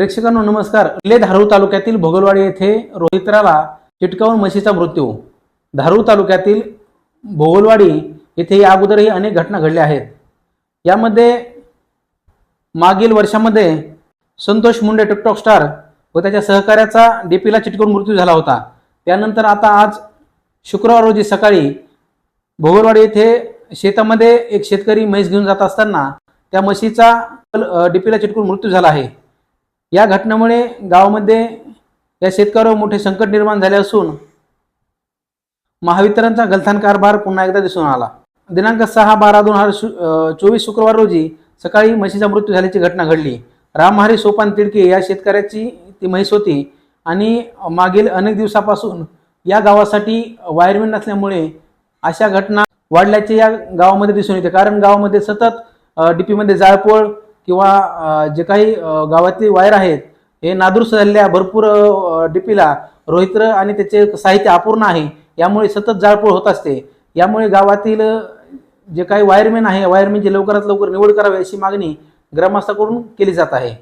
प्रेक्षकांनो नमस्कार. ले धारूर तालुक्यातील भोगलवाडी येथे रोहित्राला चिटकावून म्हशीचा मृत्यू. धारूर तालुक्यातील भोगलवाडी येथे या अगोदरही अनेक घटना घडल्या आहेत. यामध्ये मागील वर्षामध्ये संतोष मुंडे टिकटॉक स्टार व त्याच्या सहकार्याचा डीपीला चिटकवून मृत्यू झाला होता. त्यानंतर आता आज शुक्रवार रोजी सकाळी भोगलवाडी येथे शेतामध्ये एक शेतकरी म्हैस घेऊन जात असताना त्या म्हशीचा डीपीला चिटकून मृत्यू झाला आहे. या घटनेमुळे गावामध्ये या शेतकऱ्यावर मोठे संकट निर्माण झाले असून महावितरणचा गलथान कारभार पुन्हा एकदा दिसून आला. दिनांक सहा बारा दोन हजार चोवीस शुक्रवार रोजी सकाळी म्हशीचा मृत्यू झाल्याची घटना घडली. रामहरी सोपान तिडके या शेतकऱ्याची ती म्हैस होती आणि मागील अनेक दिवसापासून या गावासाठी वायरमॅन नसल्यामुळे अशा घटना वाढल्याचे या गावामध्ये दिसून येते. कारण गावामध्ये सतत डीपीमध्ये जाळपोळ किंवा जे काही गावातली वायर आहेत हे नादुरुस्त झालेल्या भरपूर डीपीला रोहित्र आणि त्याचे साहित्य अपूर्ण आहे. यामुळे सतत जाळपोळ होत असते. यामुळे गावातील जे काही वायरमॅन आहे वायरमॅनची लवकरात लवकर निवड करावी अशी मागणी ग्रामस्थाकडून केली जात आहे.